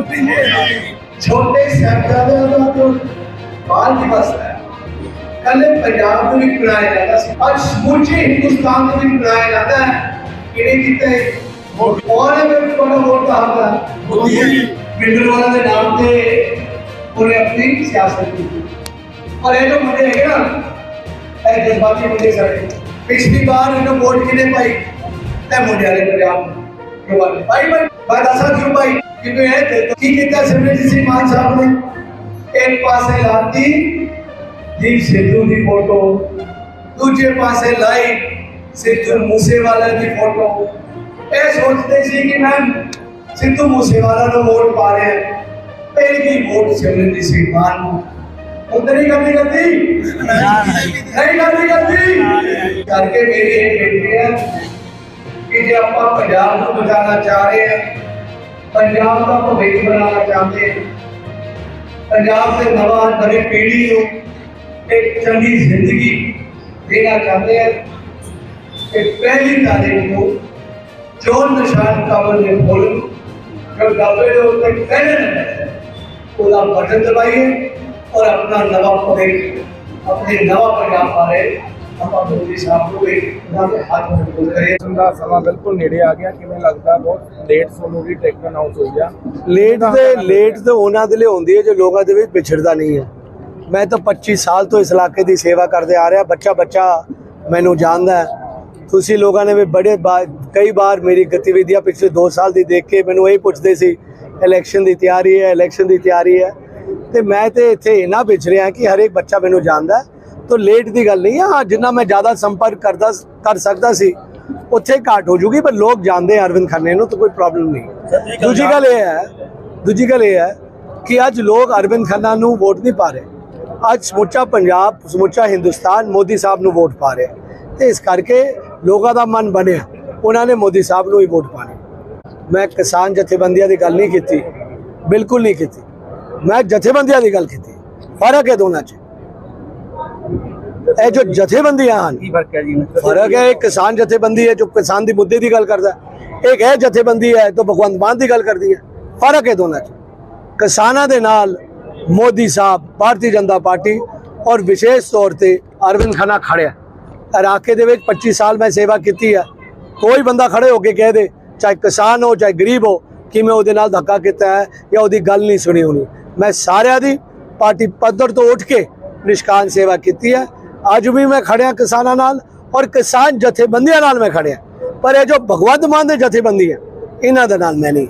ਮੁਕਤੀ ਜੀ ਛੋਟੇ ਸਾਹਿਬਜ਼ਾਦਿਆਂ ਦਾ ਜੋ ਬਾਲ ਦਿਵਸ ਹੈ ਕੱਲੇ ਪੰਜਾਬ ਦੇ ਵਿੱਚ ਮਨਾਇਆ ਜਾਂਦਾ ਸੀ ਅੱਜ ਸਮੁੱਚੇ ਹਿੰਦੁਸਤਾਨ ਦੇ ਵਿੱਚ ਮਨਾਇਆ ਜਾਂਦਾ ਹੈ ਕਿਹੜੇ ਕਿਤੇ ਉਹਨੇ ਵਿੱਚ ਬੜਾ ਵੋਟ ਦਾ ਹੱਕ ਹੈ ਮੋਦੀ ਜੀ। ਬਿੰਦਰਵਾਲਾ ਦੇ ਨਾਮ ਤੇ ਉਹਨੇ ਆਪਣੀ ਸਿਆਸਤ ਕੀਤੀ ਪਰ ਇਹ ਜੋ ਮੁੰਡੇ ਹੈਗੇ ਨਾ ਇਹ ਜਜ਼ਬਾਤੀ ਮੁੰਡੇ ਸਾਡੇ ਪਿਛਲੀ ਵਾਰ ਇਹਨੂੰ ਵੋਟ ਕਿਨੇ ਪਾਈ ਤੇ ਮੁੰਡਿਆਂ ਨੇ ਪੰਜਾਬ ਨੂੰ ਵਾਲੇ ਭਾਈ ਭਾਈ ਮੈਂ ਦੱਸਾਂ ਕਿਉਂ ਭਾਈ ਕਿਉਂਕਿ ਇਹ ਦੇਖੋ ਕੀ ਕੀਤਾ ਸਿਮਰਜੀਤ ਸਿੰਘ ਮਾਨ ਸਾਹਿਬ ਨੇ ਇੱਕ ਪਾਸੇ ਲਾਤੀ ਦੀਪ ਸਿੱਧੂ ਦੀ ਫੋਟੋ ਦੂਜੇ ਪਾਸੇ ਲਾਈ ਸਿੱਧੂ ਮੂਸੇਵਾਲਾ ਦੀ ਫੋਟੋ ਇਹ ਸੋਚਦੇ ਸੀ ਕਿ ਮੈਂ ਸਿੱਧੂ ਮੂਸੇਵਾਲਾ ਨੂੰ ਵੋਟ ਪਾ ਰਿਹਾ ਪਹਿਲੀ ਵੋਟ ਸਿਮਰਜੀਤ ਸਿੰਘ ਮਾਨ ਨੂੰ ਉਧਰ ਹੀ ਕਰਨੀ ਕਰਦੀ ਨਹੀਂ ਕਰਨੀ ਕਰਦੀ ਕਰਕੇ ਮੇਰੀ ਇਹ ਬੇਨਤੀ ਹੈ ਕਿ ਜੇ ਆਪਾਂ ਪੰਜਾਬ ਨੂੰ ਬਚਾਉਣਾ ਚਾਹ ਰਹੇ ਹਾਂ ਪੰਜਾਬ ਦਾ ਭਵਿੱਖ ਬਣਾਉਣਾ ਚਾਹੁੰਦੇ ਹਾਂ ਪੰਜਾਬ ਦੇ ਨਵਾਂ ਨਵੀਂ ਪੀੜ੍ਹੀ ਨੂੰ ਇੱਕ ਚੰਗੀ ਜ਼ਿੰਦਗੀ ਦੇਣਾ ਚਾਹੁੰਦੇ ਹਾਂ ਕਿ ਪਹਿਲੀ ਤਾਰੀਖ ਨੂੰ ਚੋਣ ਨਿਸ਼ਾਨ ਕਾਬਲ ਦੇ ਫੁੱਲ ਜੋ ਡੱਬੇ ਦੇ ਉੱਤੇ ਪਹਿਲੇ ਨੰਬਰ ਉਹਦਾ ਬਟਨ ਦਬਾਈਏ ਔਰ ਆਪਣਾ ਨਵਾਂ ਭਵਿੱਖ ਆਪਣੇ ਨਵਾਂ ਪੰਜਾਬ ਬਾਰੇ ਆਪਾਂ ਮੋਦੀ ਸਾਹਿਬ ਨੂੰ ਇੱਕ ਉਹਨਾਂ ਦੇ ਹੱਥ ਮਜ਼ਬੂਤ ਕਰੀਏ ਦਾ ਸਮਾਂ ਬਿਲਕੁਲ ਨੇੜੇ ਆ ਗਿਆ ਕਿਵੇਂ ਲੱਗਦਾ ਬਹੁਤ ਲੇਟ ਸੋਨੂੰ ਦੀ ਟਿਕਟ ਅਨਾਉਂਸ ਹੋਈ ਆ? ਲੇਟ ਤੇ ਲੇਟ ਤੇ ਉਹਨਾਂ ਦੇ ਲਈ ਹੁੰਦੀ ਹੈ ਜੋ ਲੋਕਾਂ ਦੇ ਵਿੱਚ ਵਿਛੜਦਾ ਨਹੀਂ ਹੈ। ਮੈਂ ਤਾਂ 25 ਸਾਲ ਤੋਂ ਇਸ ਇਲਾਕੇ ਦੀ ਸੇਵਾ ਕਰਦੇ ਆ ਰਿਹਾ ਬੱਚਾ ਬੱਚਾ ਮੈਨੂੰ ਜਾਣਦਾ ਹੈ। ਤੁਸੀਂ ਲੋਕਾਂ ਨੇ ਵੀ ਬੜੇ ਕਈ ਵਾਰ ਮੇਰੀ ਗਤੀਵਿਧੀਆਂ ਪਿਛਲੇ 2 ਸਾਲ ਦੀ ਦੇਖ ਕੇ ਮੈਨੂੰ ਇਹ ਪੁੱਛਦੇ ਸੀ ਇਲੈਕਸ਼ਨ ਦੀ ਤਿਆਰੀ ਹੈ ਇਲੈਕਸ਼ਨ ਦੀ ਤਿਆਰੀ ਹੈ। ਤੇ ਮੈਂ ਤੇ ਇੱਥੇ ਇੰਨਾ ਵਿਚ ਰਿਹਾ ਕਿ ਹਰੇਕ ਬੱਚਾ ਮੈਨੂੰ ਜਾਣਦਾ ਹੈ। ਤਾਂ ਲੇਟ ਦੀ ਗੱਲ ਨਹੀਂ ਹਾਂ ਜਿੰਨਾ ਮੈਂ ਜ਼ਿਆਦਾ ਸੰਪਰਕ ਕਰਦਾ ਕਰ ਸਕਦਾ ਸੀ ਉੱਥੇ ਘਾਟ ਹੋ ਜੂਗੀ ਪਰ ਲੋਕ ਜਾਣਦੇ ਆ ਅਰਵਿੰਦ ਖੰਨੇ ਨੂੰ ਤਾਂ ਕੋਈ ਪ੍ਰੋਬਲਮ ਨਹੀਂ। ਦੂਜੀ ਗੱਲ ਇਹ ਹੈ ਦੂਜੀ ਗੱਲ ਇਹ ਹੈ ਕਿ ਅੱਜ ਲੋਕ ਅਰਵਿੰਦ ਖੰਨਾ ਨੂੰ ਵੋਟ ਨਹੀਂ ਪਾ ਰਹੇ। ਅੱਜ ਸਮੁੱਚਾ ਪੰਜਾਬ ਸਮੁੱਚਾ ਹਿੰਦੁਸਤਾਨ ਮੋਦੀ ਸਾਹਿਬ ਨੂੰ ਵੋਟ ਪਾ ਰਿਹਾ ਤੇ ਇਸ ਕਰਕੇ ਲੋਕਾਂ ਦਾ ਮਨ ਬਣਿਆ ਉਹਨਾਂ ਨੇ ਮੋਦੀ ਸਾਹਿਬ ਨੂੰ ਹੀ ਵੋਟ ਪਾਣੀ। ਮੈਂ ਕਿਸਾਨ ਜਥੇਬੰਦੀਆਂ ਦੀ ਗੱਲ ਨਹੀਂ ਕੀਤੀ ਬਿਲਕੁਲ ਨਹੀਂ ਕੀਤੀ। ਮੈਂ ਜਥੇਬੰਦੀਆਂ ਦੀ ਗੱਲ ਕੀਤੀ ਫ਼ਰਕ ਹੈ ਦੋਨਾਂ 'ਚ। ਇਹ ਜੋ ਜਥੇਬੰਦੀਆਂ ਹਨ ਕੀ ਫ਼ਰਕ ਹੈ ਜੀ? ਫ਼ਰਕ ਹੈ ਇੱਕ ਕਿਸਾਨ ਜਥੇਬੰਦੀ ਹੈ ਜੋ ਕਿਸਾਨ ਦੀ ਮੁੱਦੇ ਦੀ ਗੱਲ ਕਰਦਾ ਹੈ। ਇੱਕ ਇਹ ਜਥੇਬੰਦੀ ਹੈ ਜੋ ਭਗਵੰਤ ਮਾਨ ਦੀ ਗੱਲ ਕਰਦੀ ਹੈ। ਫ਼ਰਕ ਹੈ ਦੋਨਾਂ 'ਚ। ਕਿਸਾਨਾਂ ਦੇ ਨਾਲ ਮੋਦੀ ਸਾਹਿਬ ਭਾਰਤੀ ਜਨਤਾ ਪਾਰਟੀ ਔਰ ਵਿਸ਼ੇਸ਼ ਤੌਰ ਤੇ ਅਰਵਿੰਦ ਖੰਨਾ ਖੜਿਆ ਇਲਾਕੇ ਦੇ ਵਿੱਚ 25 ਸਾਲ ਮੈਂ ਸੇਵਾ ਕੀਤੀ ਹੈ ਕੋਈ ਬੰਦਾ ਖੜੇ ਹੋ ਕੇ ਕਹਿ ਦੇ ਚਾਹੇ ਕਿਸਾਨ ਹੋ ਚਾਹੇ ਗਰੀਬ ਹੋ ਕਿ ਮੈਂ ਉਹਦੇ ਨਾਲ ਧੱਕਾ ਕੀਤਾ ਹੈ ਜਾਂ ਉਹਦੀ ਗੱਲ ਨਹੀਂ ਸੁਣੀ ਹੋਣੀ। ਮੈਂ ਸਾਰਿਆਂ ਦੀ ਪਾਰਟੀ ਪੱਧਰ ਤੋਂ ਉੱਠ ਕੇ ਨਿਸ਼ਕਾਨ ਸੇਵਾ ਕੀਤੀ ਹੈ। ਅੱਜ ਵੀ ਮੈਂ ਖੜਿਆ ਕਿਸਾਨਾਂ ਨਾਲ ਔਰ ਕਿਸਾਨ ਜਥੇਬੰਦੀਆਂ ਨਾਲ ਮੈਂ ਖੜਿਆ ਪਰ ਇਹ ਜੋ ਭਗਵੰਤ ਮਾਨ ਦੇ ਜਥੇਬੰਦੀ ਹੈ ਇਹਨਾਂ ਦੇ ਨਾਲ ਮੈਂ ਨਹੀਂ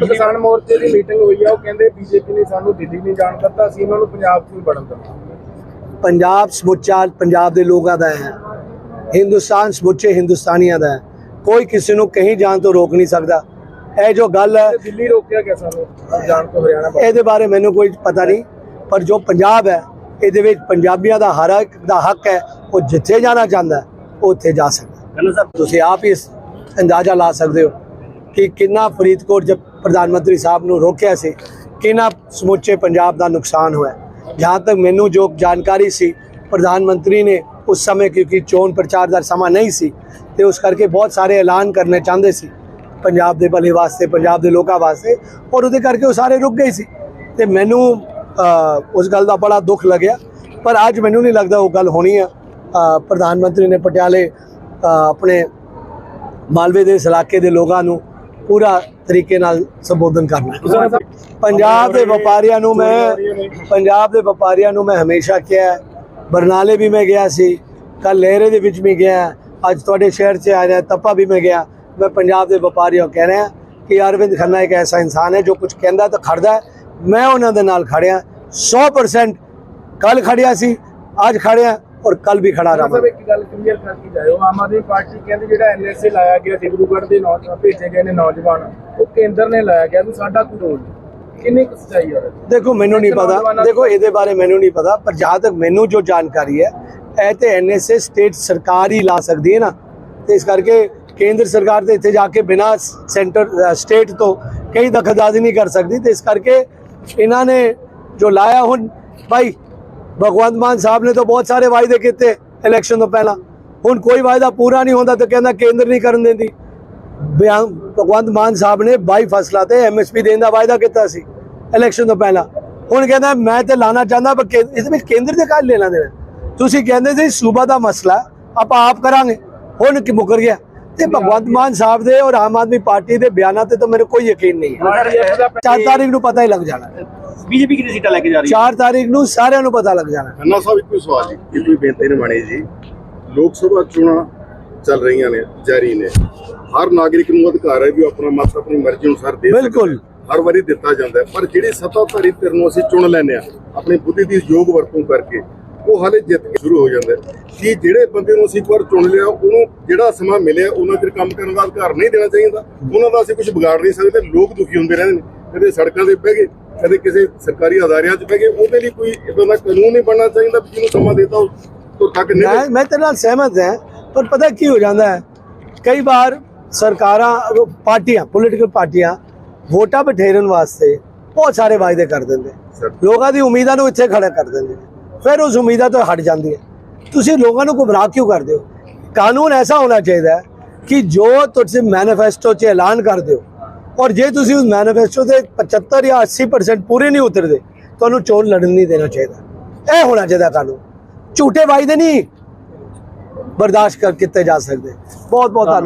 ਕਿਸਾਨ ਮੋਰਚੇ ਦੀ ਮੀਟਿੰਗ ਹੋਈ ਆ ਉਹ ਕਹਿੰਦੇ ਬੀਜੇਪੀ ਨੇ ਸਾਨੂੰ ਦਿੱਲੀ ਨਹੀਂ ਜਾਣ ਦਿੱਤਾ ਸੀ ਇਹਨਾਂ ਨੂੰ ਪੰਜਾਬ 'ਚ ਵੀ ਵੜਨ ਦਿੱਤਾ ਪੰਜਾਬ ਸਮੁੱਚਾ ਪੰਜਾਬ ਦੇ ਲੋਕਾਂ ਦਾ ਹੈ ਹਿੰਦੁਸਤਾਨ ਸਮੁੱਚੇ ਹਿੰਦੁਸਤਾਨੀਆਂ ਦਾ ਹੈ ਕੋਈ ਕਿਸੇ ਨੂੰ ਕहीं ਜਾਣ ਤੋਂ ਰੋਕ ਨਹੀਂ ਸਕਦਾ ਇਹ ਜੋ ਗੱਲ ਹੈ ਦਿੱਲੀ ਰੋਕਿਆ ਗਿਆ ਸਾਨੂੰ ਜਾਣ ਤੋਂ ਹਰਿਆਣਾ। ਇਹਦੇ ਬਾਰੇ ਮੈਨੂੰ ਕੋਈ ਪਤਾ ਨਹੀਂ ਪਰ ਜੋ ਪੰਜਾਬ ਹੈ ਇਹਦੇ ਵਿੱਚ ਪੰਜਾਬੀਆਂ ਦਾ ਹਰ ਇੱਕ ਦਾ ਹੱਕ ਹੈ, ਉਹ ਜਿੱਥੇ ਜਾਣਾ ਚਾਹੁੰਦਾ ਉਹ ਉੱਥੇ ਜਾ ਸਕਦਾ ਹੈ। ਤੁਸੀਂ ਆਪ ਹੀ ਇਸ ਅੰਦਾਜ਼ਾ ਲਾ ਸਕਦੇ ਹੋ ਕਿ ਕਿੰਨਾ ਫਰੀਦਕੋਟ ਜਬ ਪ੍ਰਧਾਨ ਮੰਤਰੀ ਸਾਹਿਬ ਨੂੰ ਰੋਕਿਆ ਸੀ, ਕਿੰਨਾ ਸਮੁੱਚੇ ਪੰਜਾਬ ਦਾ ਨੁਕਸਾਨ ਹੋਇਆ ਜਹਾਂ ਤੱਕ ਮੈਨੂੰ ਜੋ ਜਾਣਕਾਰੀ ਸੀ, ਪ੍ਰਧਾਨ ਮੰਤਰੀ ਨੇ ਉਸ ਸਮੇਂ ਕਿਉਂਕਿ ਚੋਣ ਪ੍ਰਚਾਰ ਦਾ ਸਮਾਂ ਨਹੀਂ ਸੀ, ਤੇ ਉਸ ਕਰਕੇ ਬਹੁਤ ਸਾਰੇ ਐਲਾਨ ਕਰਨੇ ਚਾਹੁੰਦੇ ਸੀ, ਪੰਜਾਬ ਦੇ ਭਲੇ ਵਾਸਤੇ, ਪੰਜਾਬ ਦੇ ਲੋਕਾਂ ਵਾਸਤੇ, ਔਰ ਉਹਦੇ ਕਰਕੇ ਉਹ ਸਾਰੇ ਰੁਕ ਗਏ ਸੀ ਤੇ ਮੈਨੂੰ ਉਸ ਗੱਲ ਦਾ ਬੜਾ ਦੁੱਖ ਲੱਗਿਆ। ਪਰ ਅੱਜ ਮੈਨੂੰ ਨਹੀਂ ਲੱਗਦਾ ਉਹ ਗੱਲ ਹੋਣੀ ਆ। ਪ੍ਰਧਾਨ ਮੰਤਰੀ ਨੇ ਪਟਿਆਲੇ ਆਪਣੇ ਮਾਲਵੇ ਦੇ ਇਸ ਇਲਾਕੇ ਦੇ ਲੋਕਾਂ ਨੂੰ ਪੂਰਾ ਤਰੀਕੇ ਨਾਲ ਸੰਬੋਧਨ ਕਰਨਾ। ਪੰਜਾਬ ਦੇ ਵਪਾਰੀਆਂ ਨੂੰ ਮੈਂ ਪੰਜਾਬ ਦੇ ਵਪਾਰੀਆਂ ਨੂੰ ਮੈਂ ਹਮੇਸ਼ਾ ਕਿਹਾ ਬਰਨਾਲੇ ਵੀ ਮੈਂ ਗਿਆ ਸੀ। ਕੱਲ ਲਹਿਰੇ ਦੇ ਵਿੱਚ ਵੀ ਗਿਆ। ਅੱਜ ਤੁਹਾਡੇ ਸ਼ਹਿਰ 'ਚ ਆ ਰਿਹਾ ਤੱਪਾ ਵੀ ਮੈਂ ਗਿਆ। ਮੈਂ ਪੰਜਾਬ ਦੇ ਵਪਾਰੀਆਂ ਨੂੰ ਕਹਿ ਰਿਹਾ ਕਿ ਅਰਵਿੰਦ ਖੰਨਾ ਇੱਕ ਐਸਾ ਇਨਸਾਨ ਹੈ ਜੋ ਕੁਝ ਕਹਿੰਦਾ ਤਾਂ ਖੜਦਾ ਹੈ। ਮੈਂ ਉਹਨਾਂ ਦੇ ਨਾਲ ਖੜਿਆ 100% ਕੱਲ ਖੜਿਆ ਸੀ ਅੱਜ ਖੜਿਆ ਔਰ ਕੱਲ ਵੀ ਖੜਾ ਸਭ ਰਹਾਂ ਇੱਕ ਗੱਲ ਕਲੀਅਰ ਕਰਕੇ ਜਾਇਓ ਆਮ ਆਦਮੀ ਪਾਰਟੀ ਕਹਿੰਦੀ ਜਿਹੜਾ ਐਨਐਸਏ ਲਾਇਆ ਗਿਆ ਡਿਬਰੂਗੜ੍ਹ ਦੇ ਨੌਜਵਾਨ ਭੇਜੇ ਗਏ ਨੇ ਨੌਜਵਾਨ ਉਹ ਕੇਂਦਰ ਨੇ ਲਾਇਆ ਗਿਆ ਵੀ ਸਾਡਾ ਕੋਈ ਰੋਲ ਕਿੰਨੀ ਕੁ ਸੱਚਾਈ ਹੈ? ਦੇਖੋ ਮੈਨੂੰ ਨਹੀਂ ਪਤਾ। ਦੇਖੋ ਇਹਦੇ ਬਾਰੇ ਮੈਨੂੰ ਨਹੀਂ ਪਤਾ ਪਰ ਜਹਾਂ ਤੱਕ ਮੈਨੂੰ ਜੋ ਜਾਣਕਾਰੀ ਹੈ ਇਹ ਤੇ ਐਨਐਸਏ ਸਟੇਟ ਸਰਕਾਰ ਹੀ ਲਾ ਸਕਦੀ ਹੈ ਨਾ। ਤੇ ਇਸ ਕਰਕੇ ਕੇਂਦਰ ਸਰਕਾਰ ਤੇ ਇੱਥੇ ਜਾ ਕੇ ਬਿਨਾ ਸੈਂਟਰ ਸਟੇਟ ਤੋਂ ਕਈ ਦਖਲਅੰਦਾਜ਼ੀ ਨਹੀਂ ਕਰ ਸਕਦੀ। ਤੇ ਇਸ ਕਰਕੇ ਇਹਨਾਂ ਨੇ ਜੋ ਲਾਇਆ ਹੁਣ ਭਾਈ ਭਗਵੰਤ ਮਾਨ ਸਾਹਿਬ ਨੇ ਤਾਂ ਬਹੁਤ ਸਾਰੇ ਵਾਅਦੇ ਕੀਤੇ ਇਲੈਕਸ਼ਨ ਤੋਂ ਪਹਿਲਾਂ ਹੁਣ ਕੋਈ ਵਾਅਦਾ ਪੂਰਾ ਨਹੀਂ ਹੁੰਦਾ ਤਾਂ ਕਹਿੰਦਾ ਕੇਂਦਰ ਨਹੀਂ ਕਰਨ ਦਿੰਦੀ ਬਿਆਨ ਭਗਵੰਤ ਮਾਨ ਸਾਹਿਬ ਨੇ 22 ਫਸਲਾਂ ਤੇ ਐਮਐਸਪੀ ਦੇਣ ਦਾ ਵਾਅਦਾ ਕੀਤਾ ਸੀ ਇਲੈਕਸ਼ਨ ਤੋਂ ਪਹਿਲਾਂ ਹੁਣ ਕਹਿੰਦਾ ਮੈਂ ਤੇ ਲਾਣਾ ਚਾਹੁੰਦਾ ਪਰ ਇਸ ਵਿੱਚ ਕੇਂਦਰ ਦੇ ਕਾਲ ਲੈਣਾ ਦੇਣਾ ਤੁਸੀਂ ਕਹਿੰਦੇ ਸੀ ਸੂਬਾ ਦਾ ਮਸਲਾ ਆਪਾਂ ਆਪ ਕਰਾਂਗੇ ਹੁਣ ਕਿ ਮੁਕਰ ਗਿਆ ਤੇ ਭਗਵੰਤ ਮਾਨ ਸਾਹਿਬ ਦੇ ਔਰ ਆਮ ਆਦਮੀ ਪਾਰਟੀ ਦੇ ਬਿਆਨਾਂ ਤੇ ਤਾਂ ਮੇਰੇ ਕੋਈ ਯਕੀਨ ਨਹੀਂ ਹੈ। RDF ਦਾ 4 ਤਾਰੀਖ ਨੂੰ ਪਤਾ ਹੀ ਲੱਗ ਜਾਣਾ। ਬੀਜੇਪੀ ਕਿੰਨੀ ਸੀਟਾਂ ਲੈ ਕੇ ਜਾ ਰਹੀ ਹੈ? 4 ਤਾਰੀਖ ਨੂੰ ਸਾਰਿਆਂ ਨੂੰ ਪਤਾ ਲੱਗ ਜਾਣਾ। ਖੰਨਾ ਸਾਹਿਬ ਇੱਕੋ ਸਵਾਲ ਜੀ। ਇੱਕ ਵੀ ਬੇਨਤੀ ਨਿਮਾਣੀ ਜੀ। ਲੋਕ ਸਭਾ ਚੋਣਾਂ ਚੱਲ ਰਹੀਆਂ ਨੇ ਜਾਰੀ ਨੇ। ਹਰ ਨਾਗਰਿਕ ਨੂੰ ਅਧਿਕਾਰ ਹੈ ਵੀ ਉਹ ਆਪਣਾ ਮਤ ਆਪਣੀ ਮਰਜ਼ੀ ਅਨੁਸਾਰ ਦੇ ਸਕਦਾ ਹੈ। ਬਿਲਕੁਲ। ਹਰ ਵਾਰੀ ਦਿੱਤਾ ਜਾਂਦਾ ਹੈ। ਪਰ ਜਿਹੜੇ ਸੱਤਾਧਾਰੀ ਧਿਰ ਨੂੰ ਅਸੀਂ ਚੁਣ ਲੈਂਦੇ ਆ ਆਪਣੀ ਬੁੱਧੀ ਦੀ ਯੋਗ ਵਰਤੋਂ ਕਰਕੇ ਉਹ ਹਾਲੇ ਜਿੱਤ ਕੇ ਸ਼ੁਰੂ ਹੋ ਜਾਂਦਾ ਕਿ ਜਿਹੜੇ ਬੰਦੇ ਨੂੰ ਅਸੀਂ ਇੱਕ ਵਾਰ ਚੁਣ ਲਿਆ ਉਹਨੂੰ ਜਿਹੜਾ ਸਮਾਂ ਮਿਲਿਆ ਉਹਨਾਂ ਚਿਰ ਕੰਮ ਕਰਨ ਦਾ ਅਧਿਕਾਰ ਨਹੀਂ ਦੇਣਾ ਚਾਹੀਦਾ। ਉਹਨਾਂ ਦਾ ਅਸੀਂ ਕੁਝ ਵਿਗਾੜ ਨਹੀਂ ਸਕਦੇ ਲੋਕ ਦੁਖੀ ਹੁੰਦੇ ਰਹਿੰਦੇ ਨੇ। ਕਦੇ ਸੜਕਾਂ ਤੇ ਬਹਿ ਗਏ ਕਦੇ ਕਿਸੇ ਸਰਕਾਰੀ ਅਦਾਰਿਆਂ 'ਚ ਬਹਿ ਗਏ। ਉਹਦੇ ਲਈ ਕੋਈ ਇਦਾਂ ਦਾ ਕਾਨੂੰਨ ਨਹੀਂ ਬਣਨਾ ਚਾਹੀਦਾ ਵੀ ਜਿਹਨੂੰ ਸਮਾਂ ਦੇਤਾ ਉਹ ਤੋਂ ਤੱਕ ਮੈਂ ਨਹੀਂ ਮੈਂ ਤੇਰੇ ਨਾਲ ਸਹਿਮਤ ਹਾਂ ਪਰ ਪਤਾ ਕੀ ਹੋ ਜਾਂਦਾ ਹੈ? ਕਈ ਵਾਰ ਸਰਕਾਰਾਂ ਉਹ ਪਾਰਟੀਆਂ ਪੋਲੀਟੀਕਲ ਪਾਰਟੀਆਂ ਵੋਟਾਂ ਬਠੇਰਨ ਵਾਸਤੇ ਬਹੁਤ ਸਾਰੇ ਵਾਅਦੇ ਕਰ ਦਿੰਦੇ। ਲੋਕਾਂ ਦੀ ਉਮੀਦਾਂ ਨੂੰ ਇੱਥੇ ਖੜਾ ਕਰ ਦਿੰਦੇ। ਫਿਰ ਉਸ ਉਮੀਦਾਂ ਤੋਂ ਹਟ ਜਾਂਦੀ ਹੈ। ਤੁਸੀਂ ਲੋਕਾਂ ਨੂੰ ਗੁੰਮਰਾਹ ਕਿਉਂ ਕਰਦੇ ਹੋ? ਕਾਨੂੰਨ ਐਸਾ ਹੋਣਾ ਚਾਹੀਦਾ ਹੈ ਕਿ ਜੋ ਤੁਸੀਂ ਮੈਨੀਫੈਸਟੋ 'ਚ ਐਲਾਨ ਕਰਦੇ ਹੋ ਔਰ ਜੇ ਤੁਸੀਂ ਉਸ ਮੈਨੀਫੈਸਟੋ ਦੇ 75 ਜਾਂ 80% ਪੂਰੇ ਨਹੀਂ ਉਤਰਦੇ, ਤੁਹਾਨੂੰ ਚੋਣ ਲੜਨ ਨਹੀਂ ਦੇਣਾ ਚਾਹੀਦਾ। ਇਹ ਹੋਣਾ ਚਾਹੀਦਾ ਕਾਨੂੰਨ। ਝੂਠੇ ਵਾਅਦੇ ਨਹੀਂ ਬਰਦਾਸ਼ਤ ਕਰ ਕੀਤੇ ਜਾ ਸਕਦੇ। ਬਹੁਤ ਬਹੁਤ ਧੰਨਵਾਦ।